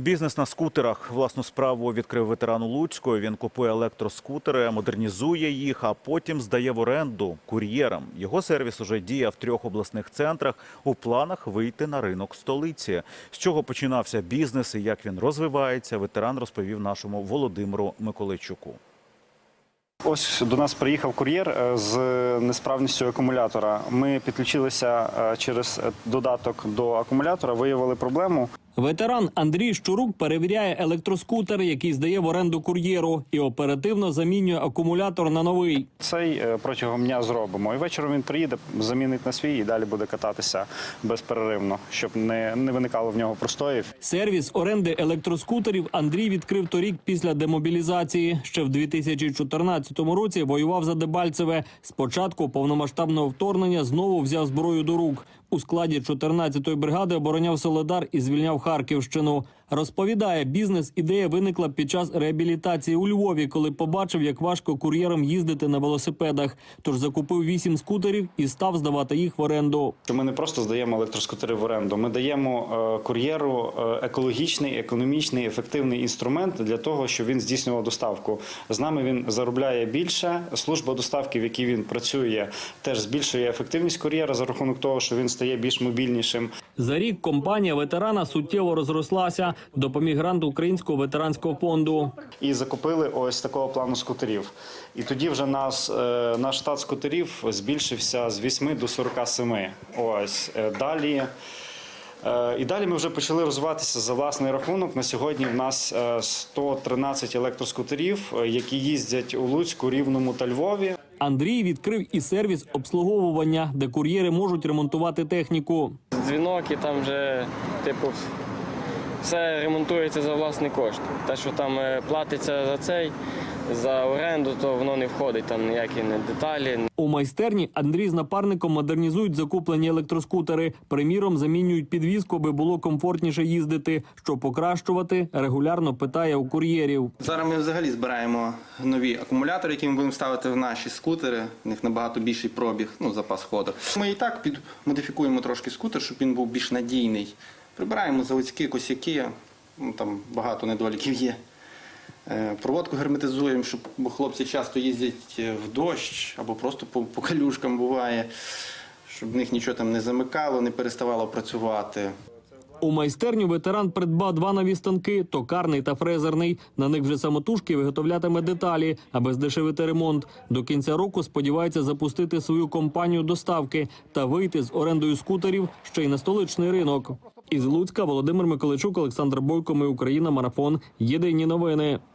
Бізнес на скутерах. Власну справу відкрив ветеран у Луцької. Він купує електроскутери, модернізує їх, а потім здає в оренду кур'єрам. Його сервіс уже діє в трьох обласних центрах. У планах вийти на ринок столиці. З чого починався бізнес і як він розвивається, ветеран розповів нашому Володимиру Миколайчуку. Ось до нас приїхав кур'єр е, з несправністю акумулятора. Ми підключилися е, через е, додаток до акумулятора, виявили проблему. Ветеран Андрій Щурук перевіряє електроскутер, який здає в оренду кур'єру, і оперативно замінює акумулятор на новий. Цей е, протягом дня зробимо. І вечором він приїде, замінить на свій і далі буде кататися безперервно, щоб не, не виникало в нього простоїв. Сервіс оренди електроскутерів Андрій відкрив торік після демобілізації. Ще в 2014 році воював за Дебальцеве. Спочатку повномасштабного вторгнення знову взяв зброю до рук. У складі 14-ї бригади обороняв Соледар і звільняв Харківщину. Розповідає, бізнес-ідея виникла під час реабілітації у Львові, коли побачив, як важко кур'єрам їздити на велосипедах. Тож закупив вісім скутерів і став здавати їх в оренду. Ми не просто здаємо електроскутери в оренду, ми даємо е, кур'єру е, екологічний, економічний, ефективний інструмент для того, щоб він здійснював доставку. З нами він заробляє більше. Служба доставки, в якій він працює, теж збільшує ефективність кур'єра за рахунок того, що він стає більш мобільнішим. За рік компанія ветерана суттєво розрослася. Допоміг грант Українського ветеранського фонду. І закупили ось такого плану скутерів. І тоді вже нас, е, наш штат скутерів збільшився з 8 до 47. Ось е, далі. е, І далі ми вже почали розвиватися за власний рахунок. На сьогодні в нас е, 113 електроскутерів, які їздять у Луцьку, Рівному та Львові. Андрій відкрив і сервіс обслуговування, де кур'єри можуть ремонтувати техніку. дзвінок і там вже, типу, все ремонтується за власний кошт. Те, що там е, платиться за цей, за оренду, то воно не входить, там ніякі не деталі, У майстерні Андрій з напарником модернізують закуплені електроскутери. Приміром, замінюють підвізку, аби було комфортніше їздити. Що покращувати, регулярно питає у кур'єрів. Зараз ми взагалі збираємо нові акумулятори, які ми будемо ставити в наші скутери. В них набагато більший пробіг, ну запас ходу. Ми і так підмодифікуємо трошки скутер, щоб він був більш надійний. Прибираємо заводські косяки, ну там багато недоліків є. Е, Проводку герметизуємо, щоб бо хлопці часто їздять е, в дощ або просто по, по калюшкам буває, щоб в них нічого там не замикало, не переставало працювати. У майстерню ветеран придбав два нові станки токарний та фрезерний. На них вже самотужки виготовлятиме деталі, аби здешевити ремонт. До кінця року сподівається запустити свою компанію доставки та вийти з орендою скутерів ще й на столичний ринок. Із Луцька Володимир Миколайчук, Олександр Бойко. Ми Україна. Марафон. Єдині новини.